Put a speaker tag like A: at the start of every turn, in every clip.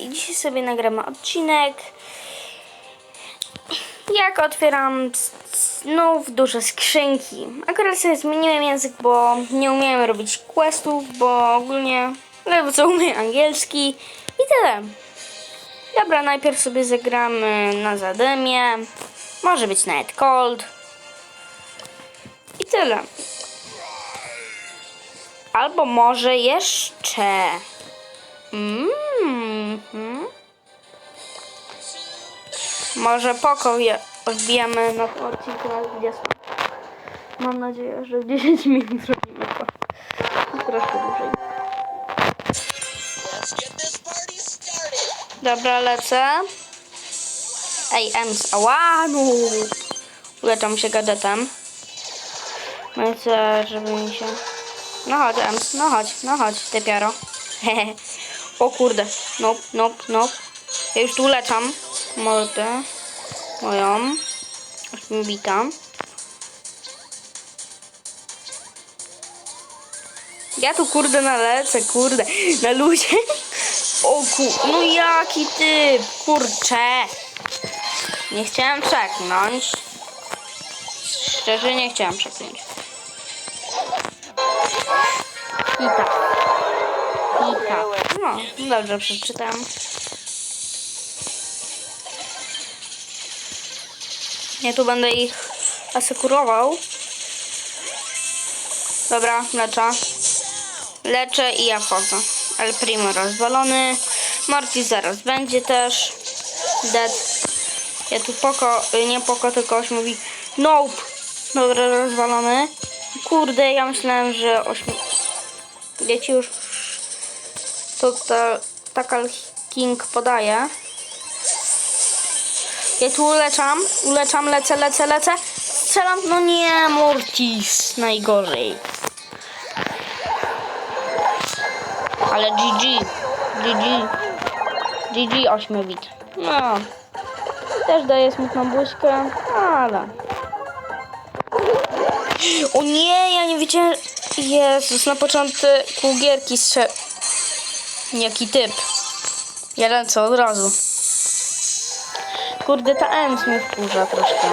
A: i dzisiaj sobie nagramy odcinek jak otwieram znów duże skrzynki. Akurat sobie zmieniłem język, bo nie umiałem robić questów, bo ogólnie ledwo co umiem angielski i tyle. Dobra, najpierw sobie zagramy na Zademię. Może być nawet Cold. I tyle. Albo może jeszcze. Mm -hmm. Może poko odbijamy na odcinku na 20. Mam nadzieję, że w 10 minut zrobimy to. Troszkę dłużej. Dobra, lecę. Ej, Ems, ała, no. Uleczam się gadetem. Chcę, żeby mi się... No chodź, Ems, no chodź, no chodź, ty piaro. Hehe. o kurde, nope, nope, nope. Ja już tu uleczam mordę moją. Już mi bita. Ja tu kurde nalecę, kurde, na luzie. O ku... No jaki typ, kurcze. Nie chciałem przeknąć. Szczerze nie chciałem przeknąć. I tak. No, dobrze przeczytałem. Ja tu będę ich asekurował. Dobra, leczę. Leczę i ja wchodzę. El Primo rozwalony. Morty zaraz będzie też. Dead. Ja tu poko, y, nie poko, tylko oś mówi Nope. Dobra, rozwalony. Kurde, ja myślałem, że ośmi... Dzieci już to ta, Takal King podaje. Ja tu uleczam, uleczam, lecę, lecę, lecę. Strzelam, no nie, Mortis, najgorzej. Ale GG, GG, GG 8 bit. No, też daje smutną buźkę, ale... O nie, ja nie wiedziałem... Jezus, na początku gierki strze... Jaki typ. Ja lecę od razu. Kurde, ta Ems mnie wkurza troszkę.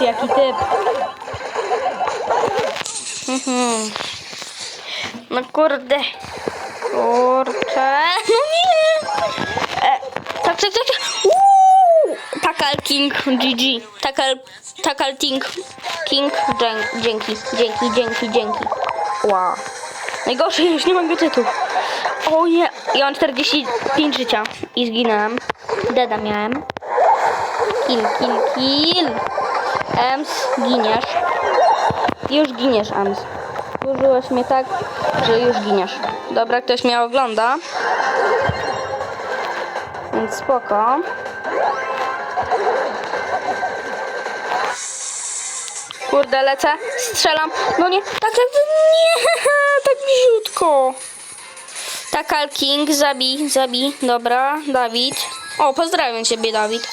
A: Jaki typ. Mhm. No kurde. Kurczę. No nie. E, tak, tak, tak. tak. Takal King GG. Takal, Takal King. King. Dzięki, dzięki, dzięki, dzięki. Wow. Najgorsze, już nie mam gadżetów. O nie, ja mam 45 życia i zginąłem. Deda miałem. Kill, kill, kill. Ems, giniesz. Już giniesz, Ems. Użyłeś mnie tak, że już giniesz. Dobra, ktoś mnie ogląda. Więc spoko. Kurde, lecę, strzelam. No nie, tak, tak, nie, bliziutko. Takal King, zabij, zabij, dobra, Dawid. O, pozdrawiam Ciebie, Dawid.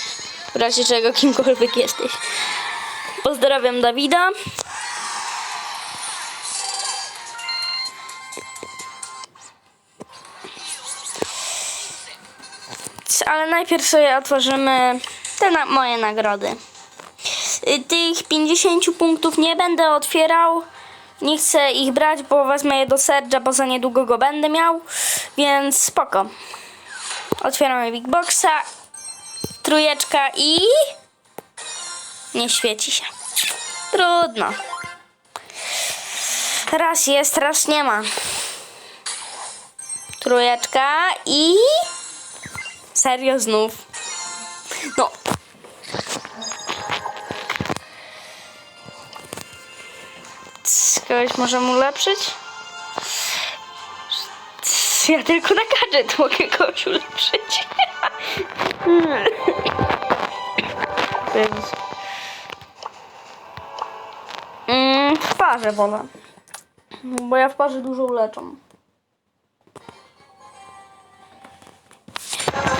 A: W razie czego kimkolwiek jesteś. Pozdrawiam Dawida. Ale najpierw sobie otworzymy te na moje nagrody. Y, Tych 50 punktów nie będę otwierał. Nie chcę ich brać, bo wezmę je do serca, bo za niedługo go będę miał. Więc spoko. Otwieramy Big Boxa. Trójeczka i... Nie świeci się. Trudno. Raz jest, raz nie ma. Trójeczka i... Serio znów. No. Kogoś możemy ulepszyć? Ja tylko na gadżet mogę kogoś ulepszyć. Jezus. Mm, w parze wolę. Bo ja w parze dużo uleczam.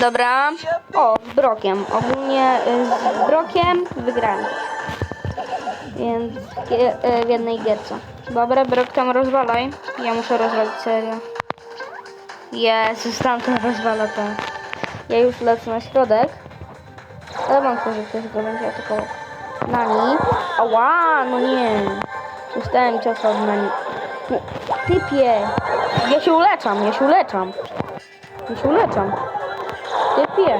A: Dobra. O, z Brokiem. Ogólnie y, z Brokiem wygrałem. Więc y, w jednej gierce. Dobra, Brok tam rozwalaj. Ja muszę rozwalić serię. Jezus, tamten rozwala to. Ja już lecę na środek. Ale mam że ktoś go będzie atakował. Nani. Ała, no nie. Dostałem ciosa od Nani. No, typie. Ja się uleczam, ja się uleczam. Ja się uleczam. Typie.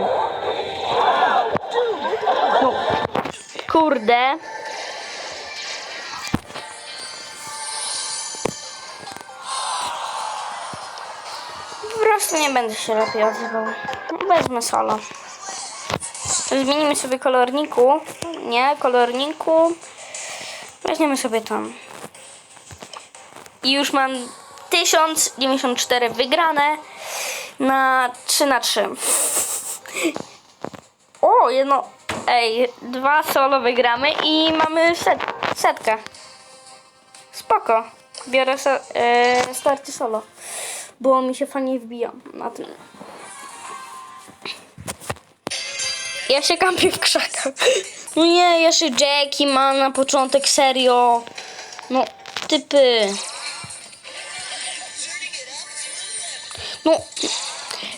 A: No. Kurde. Nie będę się lepiej odzywał. Wezmę solo. Zmienimy sobie kolorniku. Nie, kolorniku. Weźmiemy sobie tam. I już mam 1094 wygrane na 3 na 3. O, jedno. Ej, dwa solo wygramy i mamy set, setkę. Spoko. Biorę se, e, starcie solo. Bo mi się fajnie wbija na tym. Ja się kampię w krzakach. No nie, jeszcze Jackie ma na początek serio. No, typy. No,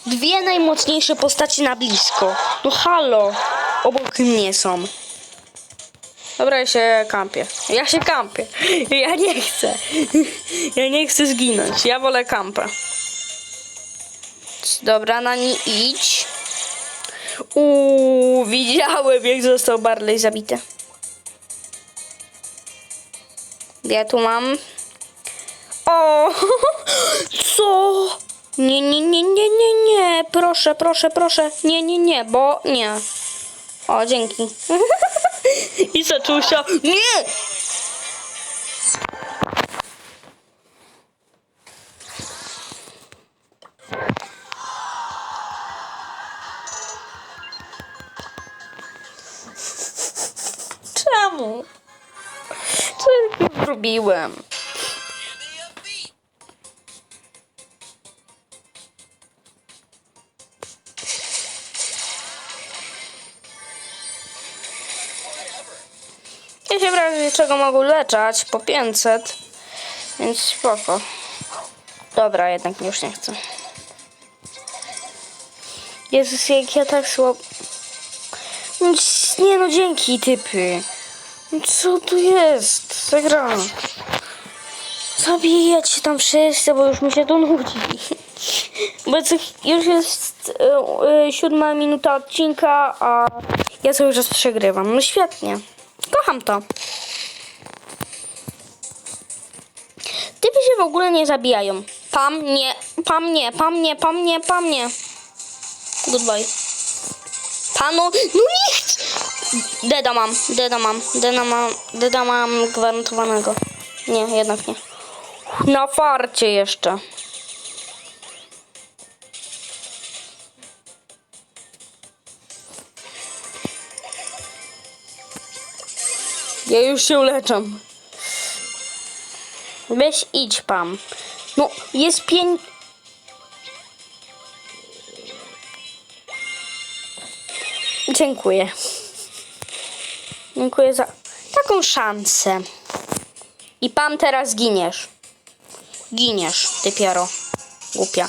A: dwie najmocniejsze postaci na blisko. No halo, obok mnie są. Dobra, ja się kampię. Ja się kampię. Ja nie chcę. Ja nie chcę zginąć. Ja wolę kampę. Dobra, na nie idź. Uuu, widziałem jak został Barley zabity. Ja tu mam. O! Co? Nie, nie, nie, nie, nie, nie. Proszę, proszę, proszę. Nie, nie, nie, bo nie. O, dzięki. I się. Nie! Czemu? Co ja zrobiłem? Ja się w razie czego mogę leczać po 500, więc spoko. Dobra, jednak już nie chcę. Jezus, jak ja tak słabo... Nie no, dzięki typy. Co tu jest? Zagra. Zabijać się tam wszyscy, bo już mi się to nudzi. Bo już jest e, e, siódma minuta odcinka, a ja cały czas przegrywam. No świetnie. Kocham to. Typy się w ogóle nie zabijają. Pam nie, pam nie, pam nie, pam nie, pam nie. Goodbye. Panu, no nie. Deda mam, deda mam, deda mam, deda mam gwarantowanego. Nie, jednak nie. Na farcie jeszcze. Ja już się uleczam. Weź idź pan. No, jest pięć... Dziękuję. Dziękuję za taką szansę. I pan teraz giniesz. Giniesz, ty piero. Głupia.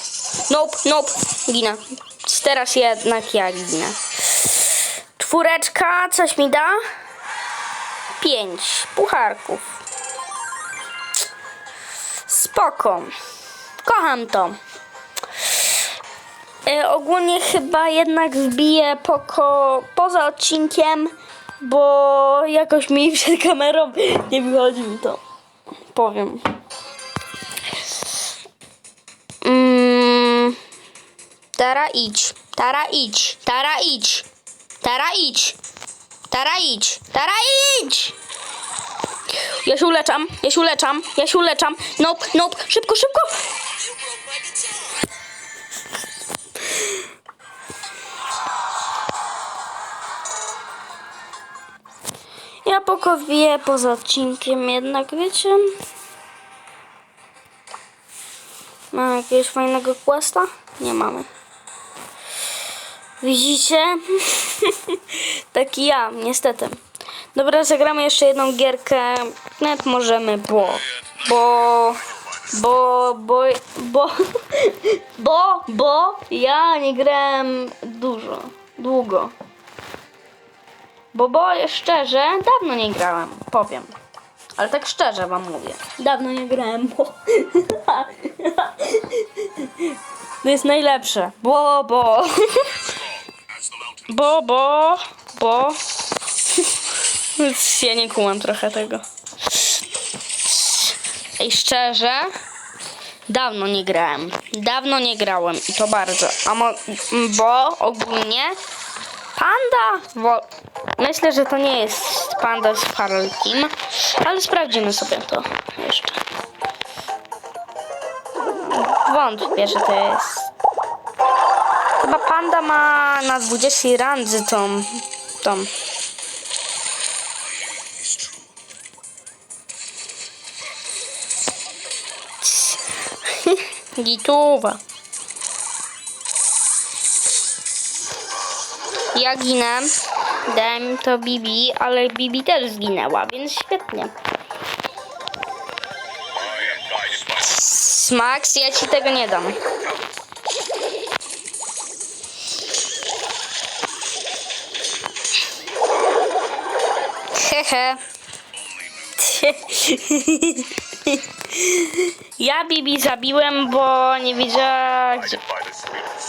A: Nope, nope. Ginę. Teraz jednak ja ginę. Czwóreczka, coś mi da? Pięć pucharków. Spoko. Kocham to. E, ogólnie chyba jednak wbiję poko poza odcinkiem, bo jakoś mi przed kamerą nie wychodzi mi to. Powiem. Mm, Tara idź. Tara idź. Tara idź. Tara idź. Tara idź. Tara idź. Ja się uleczam. Ja się uleczam. Ja się uleczam. Nope, nope. Szybko, szybko. Ja pokowię poza odcinkiem jednak, wiecie? Mamy jakiegoś fajnego questa? Nie mamy. Widzicie? Taki ja, niestety. Dobra, zagramy jeszcze jedną gierkę. Nawet możemy, bo... Bo... Bo, bo, bo, bo, bo ja nie grałem dużo, długo. Bo, bo szczerze, dawno nie grałem, powiem. Ale tak szczerze wam mówię. Dawno nie grałem, bo... To jest najlepsze. Bo, bo. Bo, bo, bo. Ja nie kumam trochę tego. Ej, szczerze, dawno nie grałem. Dawno nie grałem i to bardzo. A mo, bo ogólnie panda, bo myślę, że to nie jest panda z Team, ale sprawdzimy sobie to jeszcze. Wątpię, że to jest. Chyba panda ma na 20 randzy tą. tą. Gituwa. Ja ginę. Dałem to Bibi, ale Bibi też zginęła, więc świetnie. Max, ja ci tego nie dam. Hehe. Ja Bibi zabiłem, bo nie wiedziała gdzie...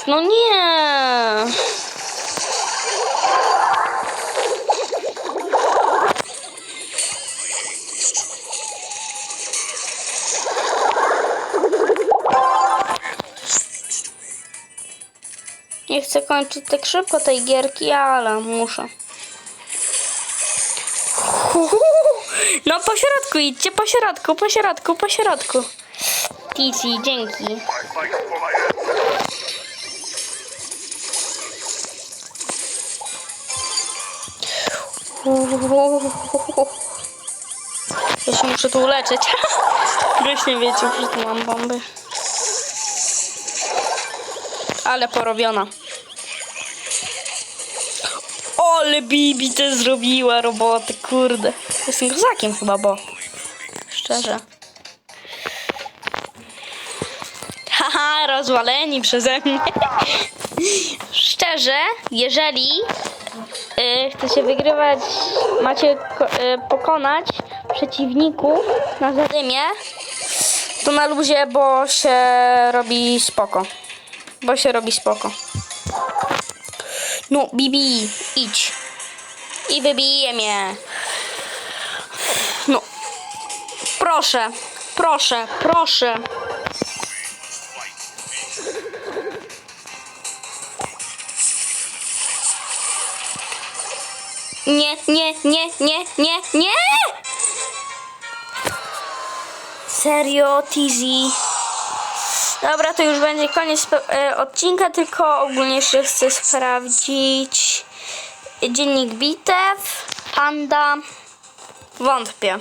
A: No nie! Nie chcę kończyć tak szybko tej gierki, ale muszę. No po środku idźcie, po środku, po środku, po środku. Tizi, dzięki. Ja się muszę tu uleczyć. Już nie wiecie, że tu mam bomby. Ale porobiona. Ole Bibi to zrobiła robotę, kurde. Jestem kozakiem chyba, bo... Szczerze. Haha, rozwaleni przeze mnie. Szczerze, jeżeli y, chcecie wygrywać, macie y, pokonać przeciwników na zadymie, to na luzie, bo się robi spoko. Bo się robi spoko. No, Bibi, idź. I wybije mnie. No. Proszę, proszę, proszę. Nie, nie, nie, nie, nie, nie! Serio, Tizi. Dobra, to już będzie koniec e, odcinka, tylko ogólnie jeszcze chcę sprawdzić dziennik bitew, panda, wątpię.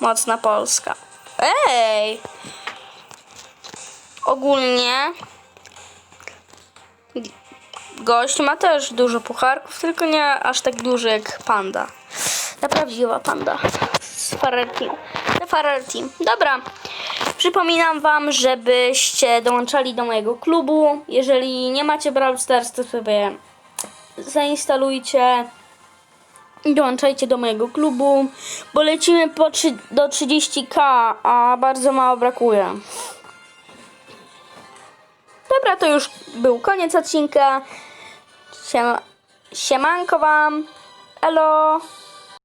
A: Mocna Polska. Ej! Ogólnie gość ma też dużo pucharków, tylko nie aż tak duży jak panda. Ta prawdziwa panda z. The Farrell Team. Dobra. Przypominam wam, żebyście dołączali do mojego klubu. Jeżeli nie macie Brawl Stars, to sobie zainstalujcie dołączajcie do mojego klubu, bo lecimy po trzy, do 30k, a bardzo mało brakuje. Dobra, to już był koniec odcinka. Siema, siemanko wam. Elo.